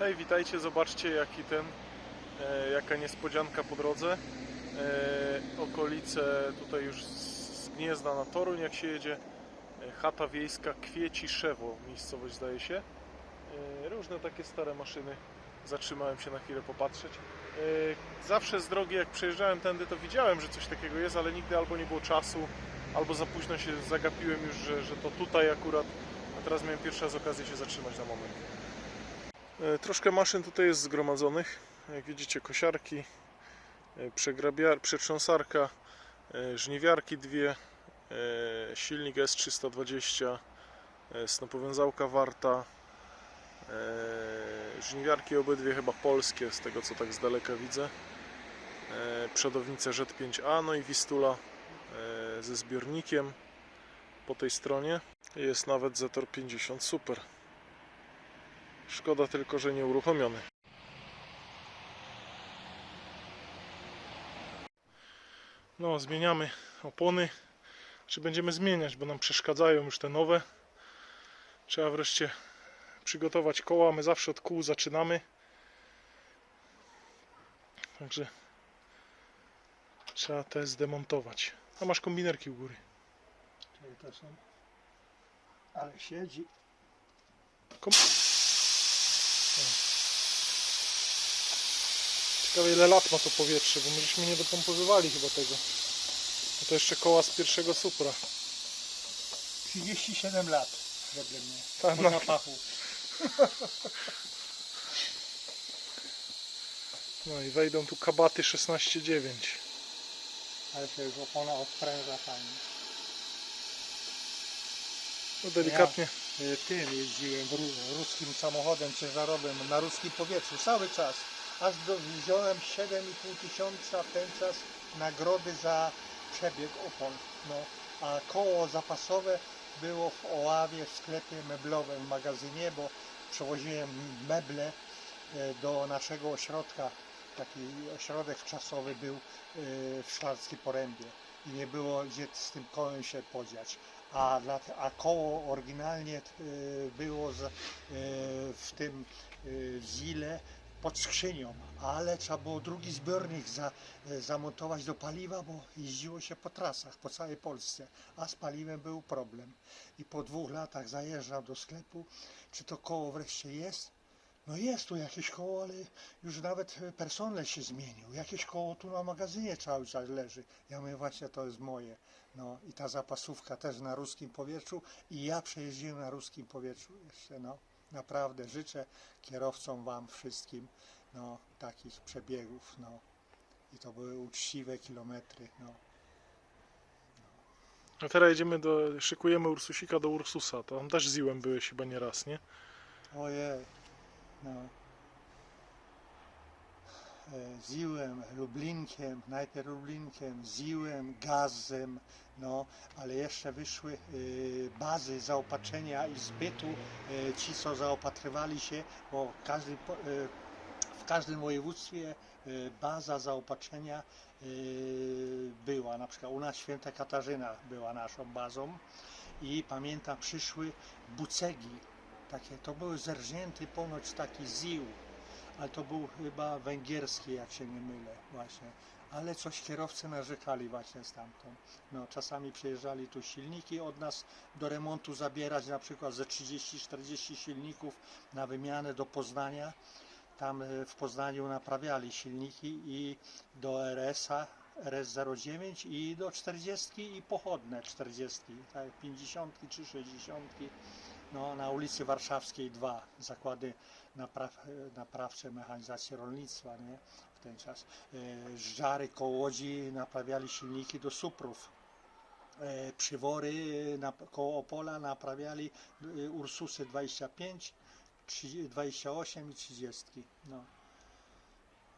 Hej, witajcie, zobaczcie jaki ten, e, jaka niespodzianka po drodze. E, okolice tutaj już z z Gniezna na Toruń, jak się jedzie. E, chata wiejska Kwieciszewo, miejscowość zdaje się. E, różne takie stare maszyny. Zatrzymałem się na chwilę popatrzeć. E, zawsze z drogi, jak przejeżdżałem tędy, to widziałem, że coś takiego jest, ale nigdy albo nie było czasu, albo za późno się zagapiłem już, że, że to tutaj akurat. A teraz miałem pierwszy raz okazję się zatrzymać na moment. E, Troszkę maszyn tutaj jest zgromadzonych. Jak widzicie, kosiarki, e, przetrząsarka, e, żniwiarki dwie, silnik S320, e, snopowiązałka warta, żniwiarki obydwie chyba polskie, z tego co tak z daleka widzę, przodownice Z5A, no i Wistula ze zbiornikiem po tej stronie. Jest nawet Zetor 50, super. Szkoda tylko, że nie uruchomiony. No, zmieniamy opony. Czy będziemy zmieniać, bo nam przeszkadzają już te nowe. Trzeba wreszcie przygotować koła. My zawsze od kół zaczynamy. Także trzeba te zdemontować. A masz kombinerki u góry. Czyli to są. Ale siedzi. Kom... Ciekawe ile lat ma to powietrze, bo my żeśmy nie dopompowywali chyba tego. A to jeszcze koła z pierwszego Supra. 37 lat robię mnie. Tak, Po no. zapachu. No i wejdą tu kabaty 16.9. Ale to już opona odpręża fajnie. No delikatnie. Y, Tym jeździłem ruskim samochodem ciężarowym na ruskim powietrzu cały czas. Aż do, wziąłem 7,5 tysiąca czas nagrody za przebieg opon. No, a koło zapasowe było w Oławie w sklepie meblowym w magazynie, bo przewoziłem meble e, do naszego ośrodka. Taki ośrodek wczasowy był e, w Szklarskiej Porębie i nie było gdzie z tym kołem się podziać. A, a koło oryginalnie e, było w tym zile pod skrzynią, ale trzeba było drugi zbiornik za, e, zamontować do paliwa, bo jeździło się po trasach po całej Polsce, a z paliwem był problem. I po dwóch latach zajeżdżam do sklepu, czy to koło wreszcie jest? No jest tu jakieś koło, ale już nawet personel się zmienił. Jakieś koło tu na magazynie cały czas leży. Ja mówię, właśnie to jest moje. No i ta zapasówka też na ruskim powietrzu i ja przejeździłem na ruskim powietrzu jeszcze, no. Naprawdę życzę kierowcom wam wszystkim, no, takich przebiegów, no. I to były uczciwe kilometry, no. A teraz jedziemy do, szykujemy Ursusika do Ursusa. To tam też z Iłem byłeś chyba nie raz, nie? Ojej, no. Ziłem, Lublinkiem, najpierw Lublinkiem, Ziłem, Gazem, no, ale jeszcze wyszły e, bazy zaopatrzenia i zbytu. E, Ci, co zaopatrywali się, bo każdy, e, w każdym województwie baza zaopatrzenia była. Na przykład u nas Święta Katarzyna była naszą bazą i pamiętam przyszły bucegi takie, to były zerżnięty ponoć taki ził, ale to był chyba węgierski, jak się nie mylę właśnie. Ale coś kierowcy narzekali właśnie stamtąd. No, czasami przyjeżdżali tu silniki od nas do remontu zabierać, na przykład ze 30-40 silników na wymianę do Poznania. Tam e, w Poznaniu naprawiali silniki i do RS-a, RS09 i do 40 i pochodne 40, tak 50 czy 60 no, na ulicy Warszawskiej 2, zakłady napraw, naprawcze mechanizacji rolnictwa, nie? W ten czas. E, Żary koło Łodzi naprawiali silniki do Suprów. E, Przywory na, koło Opola naprawiali e, Ursusy 25, 30, 28 i 30. No.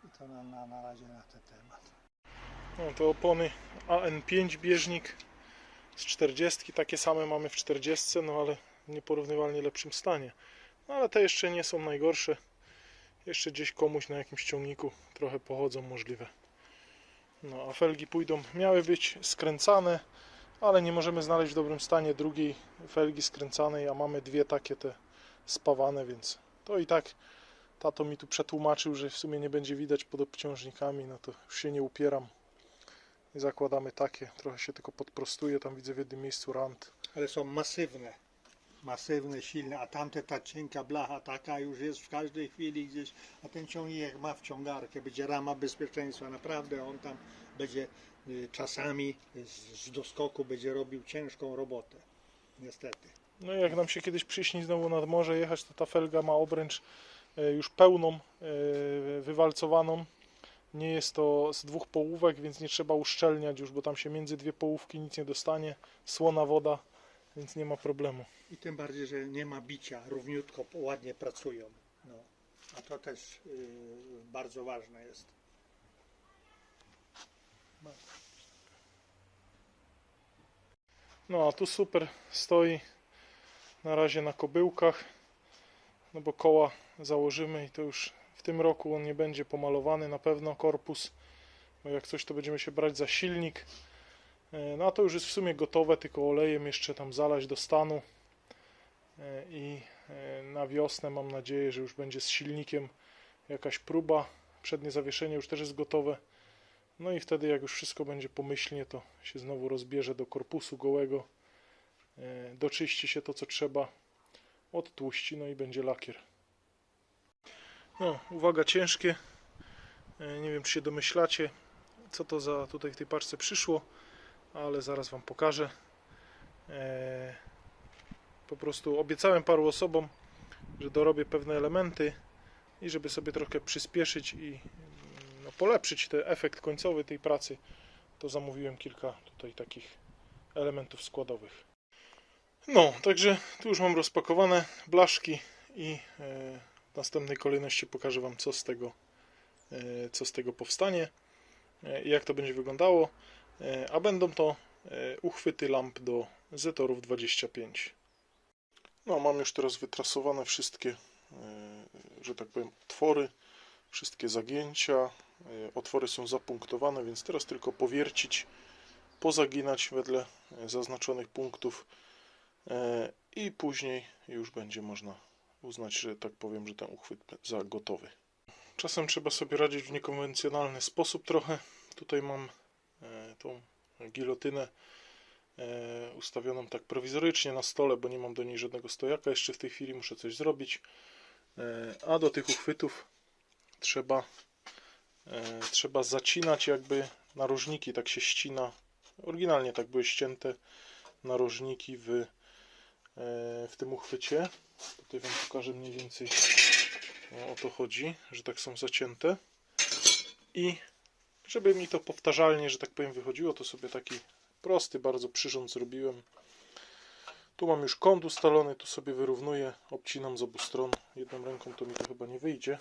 I to na, na, na razie na ten temat. No to opony AN5 bieżnik z 40. Takie same mamy w 40, no ale nieporównywalnie lepszym stanie. No ale te jeszcze nie są najgorsze. Jeszcze gdzieś komuś na jakimś ciągniku trochę pochodzą możliwe. No a felgi pójdą, miały być skręcane, ale nie możemy znaleźć w dobrym stanie drugiej felgi skręcanej, a mamy dwie takie te spawane, więc to i tak tato mi tu przetłumaczył, że w sumie nie będzie widać pod obciążnikami, no to już się nie upieram. I zakładamy takie, trochę się tylko podprostuje, tam widzę w jednym miejscu rand. Ale są masywne. Masywne, silne, a tamte ta cienka blacha taka już jest w każdej chwili gdzieś, a ten ciągnik ma wciągarkę, będzie rama bezpieczeństwa, naprawdę on tam będzie y, czasami z, doskoku będzie robił ciężką robotę. Niestety. No jak nam się kiedyś przyśni znowu nad morze jechać, to ta felga ma obręcz e, już pełną, e, wywalcowaną. Nie jest to z dwóch połówek, więc nie trzeba uszczelniać już, bo tam się między dwie połówki nic nie dostanie. Słona woda, więc nie ma problemu. I tym bardziej, że nie ma bicia, równiutko, ładnie pracują. No. A to też y, bardzo ważne jest. No a tu super stoi na razie na kobyłkach, no bo koła założymy i to już w tym roku on nie będzie pomalowany na pewno korpus, bo jak coś to będziemy się brać za silnik. E, No a to już jest w sumie gotowe, tylko olejem jeszcze tam zalać do stanu E, i e, na wiosnę mam nadzieję, że już będzie z silnikiem jakaś próba. Przednie zawieszenie już też jest gotowe. No i wtedy jak już wszystko będzie pomyślnie, to się znowu rozbierze do korpusu gołego, doczyści się to co trzeba, odtłuści, no i będzie lakier. No, uwaga, ciężkie. Nie wiem, czy się domyślacie, co to za tutaj w tej paczce przyszło, ale zaraz Wam pokażę. E, Po prostu obiecałem paru osobom, że dorobię pewne elementy i żeby sobie trochę przyspieszyć i no, polepszyć ten efekt końcowy tej pracy, to zamówiłem kilka tutaj takich elementów składowych. No, także tu już mam rozpakowane blaszki i e, w następnej kolejności pokażę Wam, co z tego, e, co z tego powstanie i jak to będzie wyglądało. E, a będą to e, uchwyty lamp do Zetorów 25. No, mam już teraz wytrasowane wszystkie, e, że tak powiem, otwory, wszystkie zagięcia. Otwory są zapunktowane, więc teraz tylko powiercić, pozaginać wedle zaznaczonych punktów i później już będzie można uznać, że tak powiem, że ten uchwyt za gotowy. Czasem trzeba sobie radzić w niekonwencjonalny sposób trochę. Tutaj mam tą gilotynę e, ustawioną tak prowizorycznie na stole, bo nie mam do niej żadnego stojaka. Jeszcze w tej chwili muszę coś zrobić. E, A do tych uchwytów trzeba e, trzeba zacinać jakby narożniki, tak się ścina. Oryginalnie tak były ścięte narożniki w, e, w tym uchwycie. Tutaj Wam pokażę mniej więcej o to chodzi, że tak są zacięte. I żeby mi to powtarzalnie, że tak powiem, wychodziło, to sobie taki prosty bardzo przyrząd zrobiłem. Tu mam już kąt ustalony, tu sobie wyrównuję, obcinam z obu stron. Jedną ręką to mi to chyba nie wyjdzie,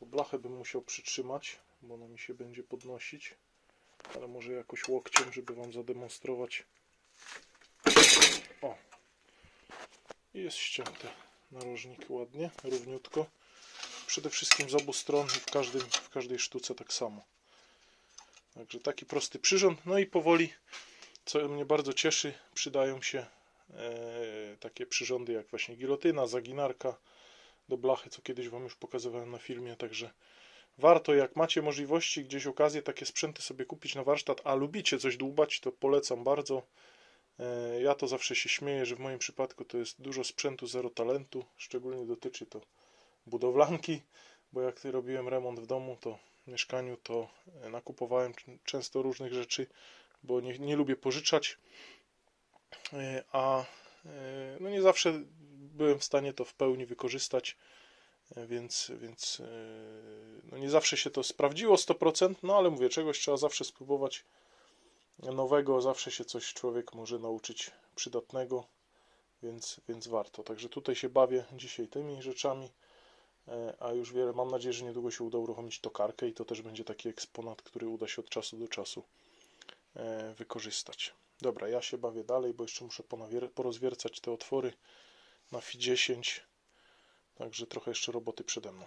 bo blachę bym musiał przytrzymać, bo ona mi się będzie podnosić. Ale może jakoś łokciem, żeby Wam zademonstrować. O! I jest ścięte narożnik ładnie, równiutko. Przede wszystkim z obu stron i w, każdym, w każdej sztuce tak samo. Także taki prosty przyrząd. No i powoli, co mnie bardzo cieszy, przydają się e, takie przyrządy jak właśnie gilotyna, zaginarka do blachy, co kiedyś Wam już pokazywałem na filmie. Także warto, jak macie możliwości, gdzieś okazję takie sprzęty sobie kupić na warsztat, a lubicie coś dłubać, to polecam bardzo. E, Ja to zawsze się śmieję, że w moim przypadku to jest dużo sprzętu zero talentu, szczególnie dotyczy to budowlanki, bo jak robiłem remont w domu, to w mieszkaniu, to e, nakupowałem często różnych rzeczy, bo nie, nie lubię pożyczać, E, a e, no nie zawsze byłem w stanie to w pełni wykorzystać, więc, więc no nie zawsze się to sprawdziło 100%, no ale mówię, czegoś trzeba zawsze spróbować nowego, zawsze się coś człowiek może nauczyć przydatnego, więc, więc warto. Także tutaj się bawię dzisiaj tymi rzeczami, a już wiele, mam nadzieję, że niedługo się uda uruchomić tokarkę i to też będzie taki eksponat, który uda się od czasu do czasu e, wykorzystać. Dobra, ja się bawię dalej, bo jeszcze muszę porozwiercać te otwory na FI 10, także trochę jeszcze roboty przede mną.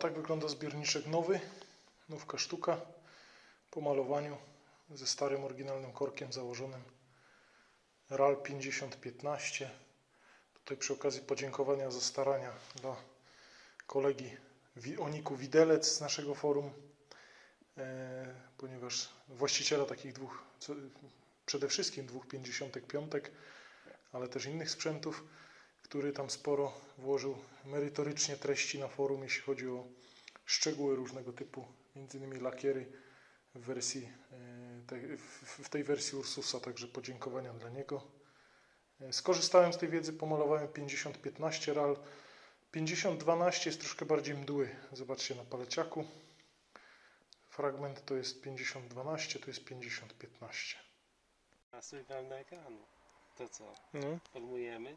Tak wygląda zbiorniczek nowy, nówka sztuka, po malowaniu, ze starym oryginalnym korkiem założonym. RAL 5015. Tutaj przy okazji podziękowania za starania dla kolegi Oniku Widelec z naszego forum, e, ponieważ właściciela takich dwóch, przede wszystkim dwóch 55, ale też innych sprzętów, który tam sporo włożył merytorycznie treści na forum, jeśli chodzi o szczegóły różnego typu, między innymi lakiery w wersji, e, tej- w- tej wersji Ursusa, także podziękowania dla niego. E, Skorzystałem z tej wiedzy, pomalowałem 5015 RAL. 5012 jest troszkę bardziej mdły. Zobaczcie na paleciaku. Fragment to jest 5012, to jest 5015. Nasuj wam na ekranu. To co? No. Formujemy?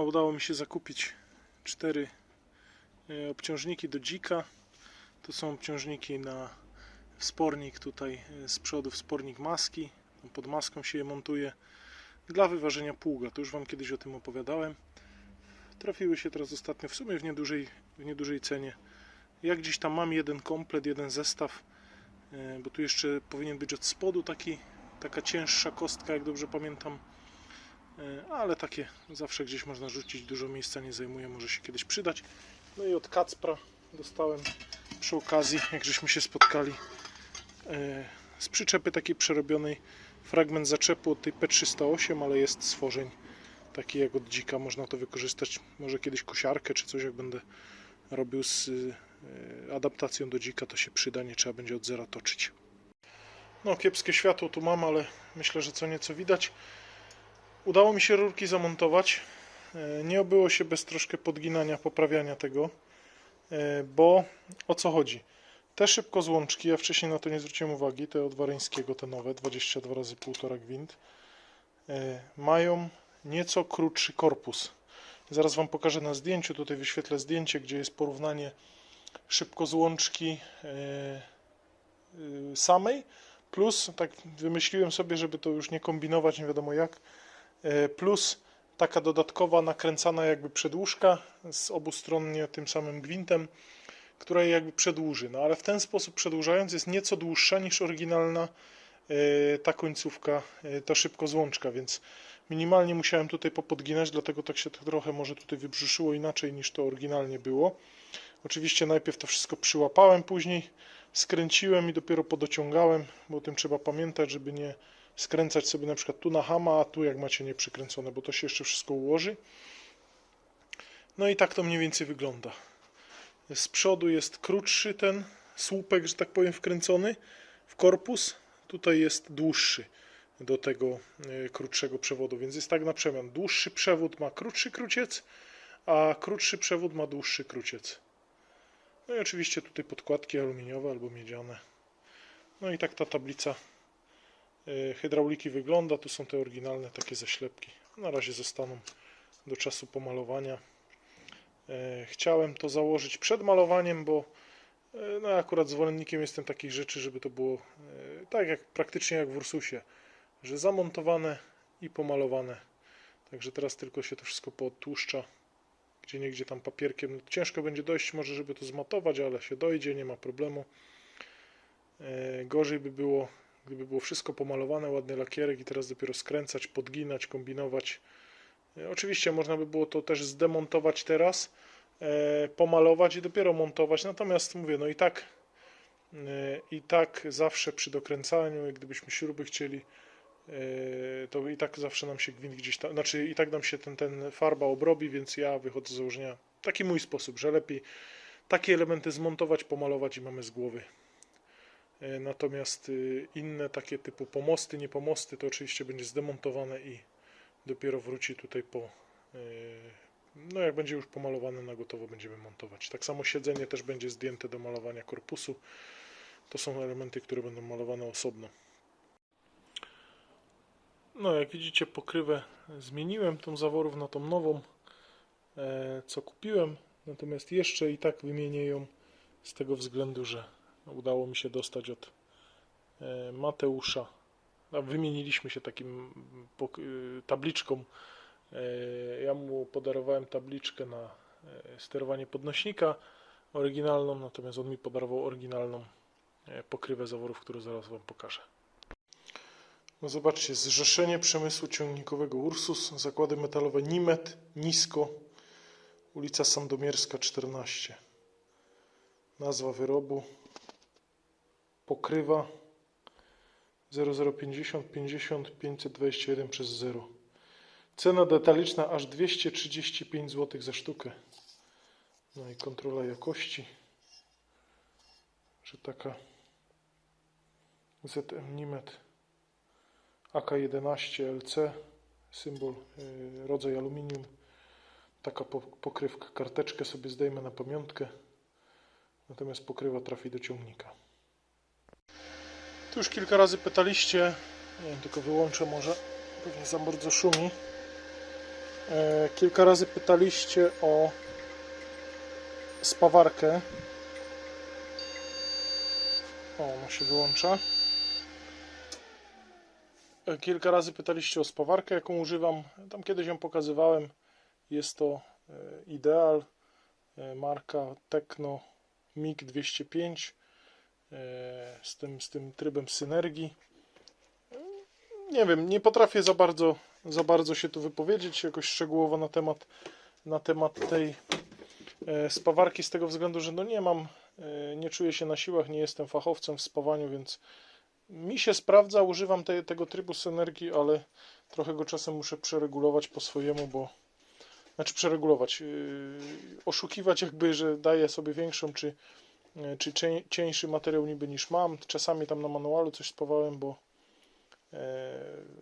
No, udało mi się zakupić cztery e, obciążniki do dzika. To są obciążniki na wspornik tutaj e, z przodu, wspornik maski. Pod maską się je montuje dla wyważenia pługa. To już Wam kiedyś o tym opowiadałem. Trafiły się teraz ostatnio w sumie w niedużej, w niedużej cenie. Jak gdzieś tam mam jeden komplet, jeden zestaw, e, bo tu jeszcze powinien być od spodu taki, taka cięższa kostka, jak dobrze pamiętam. E, ale takie zawsze gdzieś można rzucić, dużo miejsca nie zajmuje, może się kiedyś przydać. No i od Kacpra dostałem przy okazji, jak żeśmy się spotkali, e, z przyczepy takiej przerobionej fragment zaczepu od tej P308, ale jest stworzeń taki jak od dzika, można to wykorzystać, może kiedyś kosiarkę czy coś, jak będę robił z e, adaptacją do dzika, to się przyda, nie trzeba będzie od zera toczyć. No, kiepskie światło tu mam, ale myślę, że co nieco widać. Udało mi się rurki zamontować. E, Nie obyło się bez troszkę podginania, poprawiania tego, e, bo o co chodzi? Te szybkozłączki, ja wcześniej na to nie zwróciłem uwagi, te od Wareńskiego, te nowe, 22 razy 1,5 gwint, e, mają nieco krótszy korpus. Zaraz Wam pokażę na zdjęciu, tutaj wyświetlę zdjęcie, gdzie jest porównanie szybkozłączki e, y, samej, plus tak wymyśliłem sobie, żeby to już nie kombinować, nie wiadomo jak, plus taka dodatkowa nakręcana jakby przedłużka z obustronnie tym samym gwintem, która je jakby przedłuży. No ale w ten sposób przedłużając jest nieco dłuższa niż oryginalna e, ta końcówka, e, ta szybkozłączka, więc minimalnie musiałem tutaj popodginać, dlatego tak się to trochę może tutaj wybrzyszyło inaczej niż to oryginalnie było. Oczywiście najpierw to wszystko przyłapałem, później skręciłem i dopiero podociągałem, bo o tym trzeba pamiętać, żeby nie skręcać sobie na przykład tu na hama, a tu jak macie nieprzykręcone, bo to się jeszcze wszystko ułoży. No i tak to mniej więcej wygląda. Z przodu jest krótszy ten słupek, że tak powiem, wkręcony w korpus. Tutaj jest dłuższy do tego e, krótszego przewodu, więc jest tak na przemian. Dłuższy przewód ma krótszy króciec, a krótszy przewód ma dłuższy króciec. No i oczywiście tutaj podkładki aluminiowe albo miedziane. No i tak ta tablica hydrauliki wygląda. Tu są te oryginalne takie zaślepki. Na razie zostaną do czasu pomalowania. E, Chciałem to założyć przed malowaniem, bo e, no akurat zwolennikiem jestem takich rzeczy, żeby to było e, tak jak praktycznie jak w Ursusie, że zamontowane i pomalowane. Także teraz tylko się to wszystko poodtłuszcza, gdzie niegdzie tam papierkiem. No, ciężko będzie dojść może, żeby to zmatować, ale się dojdzie, nie ma problemu. E, Gorzej by było, gdyby było wszystko pomalowane, ładny lakierek i teraz dopiero skręcać, podginać, kombinować. E, Oczywiście można by było to też zdemontować teraz, e, pomalować i dopiero montować. Natomiast mówię, no i tak e, i tak zawsze przy dokręcaniu, jak gdybyśmy śruby chcieli, to i tak zawsze nam się gwint gdzieś tam, znaczy i tak nam się ten, ten farba obrobi, więc ja wychodzę z założenia, taki mój sposób, że lepiej takie elementy zmontować, pomalować i mamy z głowy. E, Natomiast y, inne takie typu pomosty, nie pomosty, to oczywiście będzie zdemontowane i dopiero wróci tutaj po. y, No, jak będzie już pomalowane na gotowo, będziemy montować. Tak samo siedzenie też będzie zdjęte do malowania korpusu. To są elementy, które będą malowane osobno. No, jak widzicie, pokrywę zmieniłem tą zaworów na tą nową, e, co kupiłem. Natomiast jeszcze i tak wymienię ją z tego względu, że udało mi się dostać od e, Mateusza. Wymieniliśmy się takim y, tabliczką. E, Ja mu podarowałem tabliczkę na e, sterowanie podnośnika oryginalną, natomiast on mi podarował oryginalną e, pokrywę zaworów, którą zaraz Wam pokażę. No zobaczcie, Zrzeszenie Przemysłu Ciągnikowego Ursus, zakłady metalowe Nimet, Nisko, ulica Sandomierska 14. Nazwa wyrobu pokrywa 0050 50 521 przez 0. Cena detaliczna aż 235 zł za sztukę. No i kontrola jakości, że taka ZM Nimet AK11 LC, symbol, y, rodzaj aluminium. Taka po- pokrywka, karteczkę sobie zdejmę na pamiątkę, natomiast pokrywa trafi do ciągnika. Tu już kilka razy pytaliście, nie wiem, tylko wyłączę może, pewnie za bardzo szumi. E, kilka razy pytaliście o spawarkę. O, ona się wyłącza. E, Kilka razy pytaliście o spawarkę, jaką używam. Tam kiedyś ją pokazywałem. Jest to e, Ideal, marka Tecno MiG 205 e, z tym, z tym trybem synergii. E, Nie wiem, nie potrafię za bardzo, za bardzo się tu wypowiedzieć jakoś szczegółowo na temat, na temat tej e, spawarki z tego względu, że no nie mam, e, nie czuję się na siłach, nie jestem fachowcem w spawaniu, więc mi się sprawdza, używam te, tego trybu synergii, ale trochę go czasem muszę przeregulować po swojemu, bo znaczy przeregulować, yy, oszukiwać jakby, że daję sobie większą czy, czy cień, cieńszy materiał niby niż mam. Czasami tam na manualu coś spawałem, bo yy,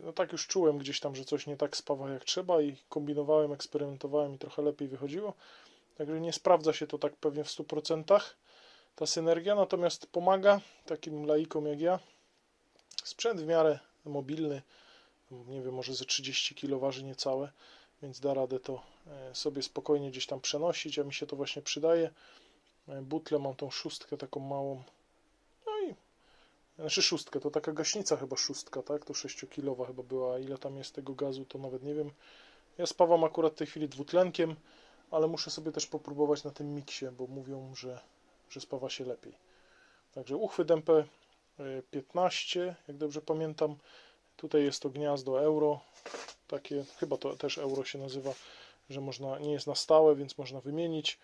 no tak już czułem gdzieś tam, że coś nie tak spawa jak trzeba i kombinowałem, eksperymentowałem i trochę lepiej wychodziło. Także nie sprawdza się to tak pewnie w 100% ta synergia, natomiast pomaga takim laikom jak ja. Sprzęt w miarę mobilny, nie wiem, może ze 30 kg waży niecałe, więc da radę to e, sobie spokojnie gdzieś tam przenosić, a mi się to właśnie przydaje. E, Butlę mam tą szóstkę taką małą, no i znaczy szóstkę, to taka gaśnica chyba szóstka, tak? To 6 kg chyba była, ile tam jest tego gazu, to nawet nie wiem. Ja spawam akurat w tej chwili dwutlenkiem, ale muszę sobie też popróbować na tym miksie, bo mówią, że, że spawa się lepiej. Także uchwyt MP 15, jak dobrze pamiętam. Tutaj jest to gniazdo euro, takie, chyba to też euro się nazywa, że można, nie jest na stałe, więc można wymienić.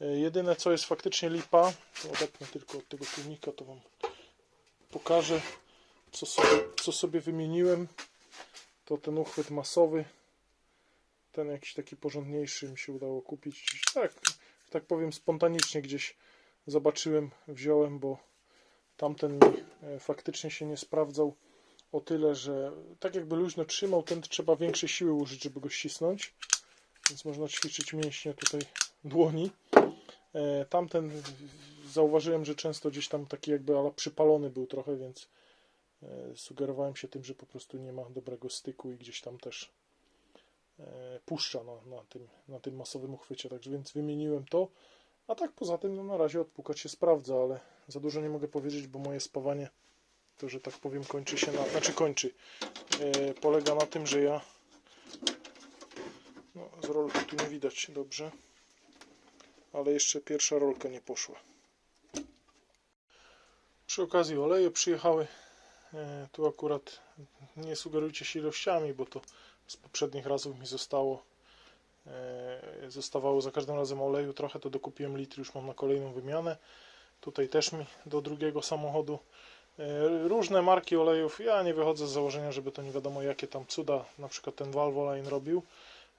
E, Jedyne co jest faktycznie lipa, to odepnę tylko od tego tłumika, to Wam pokażę. co sobie, co sobie wymieniłem, to ten uchwyt masowy. Ten jakiś taki porządniejszy mi się udało kupić. Tak, tak powiem, spontanicznie gdzieś zobaczyłem, wziąłem, bo tamten mi e, faktycznie się nie sprawdzał o tyle, że tak jakby luźno trzymał, ten trzeba większej siły użyć, żeby go ścisnąć. Więc można ćwiczyć mięśnie tutaj dłoni. E, Tamten zauważyłem, że często gdzieś tam taki jakby ale przypalony był trochę, więc e, sugerowałem się tym, że po prostu nie ma dobrego styku i gdzieś tam też e, puszcza na, na, tym, na tym masowym uchwycie, także więc wymieniłem to. A tak poza tym, no na razie odpukać się sprawdza, ale za dużo nie mogę powiedzieć, bo moje spawanie to, że tak powiem, kończy się na, znaczy kończy, polega na tym, że ja no, z rolki tu nie widać dobrze, ale jeszcze pierwsza rolka nie poszła. Przy okazji oleje przyjechały. E, tu akurat nie sugerujcie się ilościami, bo to z poprzednich razów mi zostało. E, zostawało za każdym razem oleju trochę, to dokupiłem litr, już mam na kolejną wymianę. Tutaj też mi do drugiego samochodu. E, Różne marki olejów. Ja nie wychodzę z założenia, żeby to nie wiadomo jakie tam cuda, na przykład ten Valvoline robił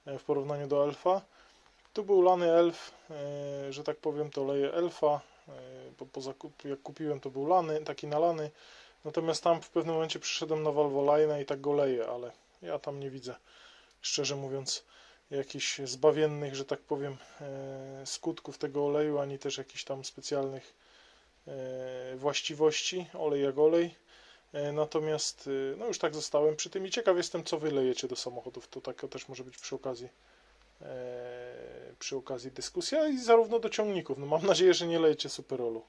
w porównaniu do Elfa. Tu był lany Elf, e, że tak powiem, to oleje Elfa. e, bo po jak kupiłem, to był lany, taki nalany. Natomiast tam w pewnym momencie przyszedłem na Valvoline i tak go leję, ale ja tam nie widzę, szczerze mówiąc, jakichś zbawiennych, że tak powiem, e, skutków tego oleju, ani też jakichś tam specjalnych właściwości, olej jak olej. Natomiast no już tak zostałem przy tym i ciekaw jestem, co wy lejecie do samochodów. To taka też może być przy okazji przy okazji dyskusja i zarówno do ciągników. No mam nadzieję, że nie lejecie superolu.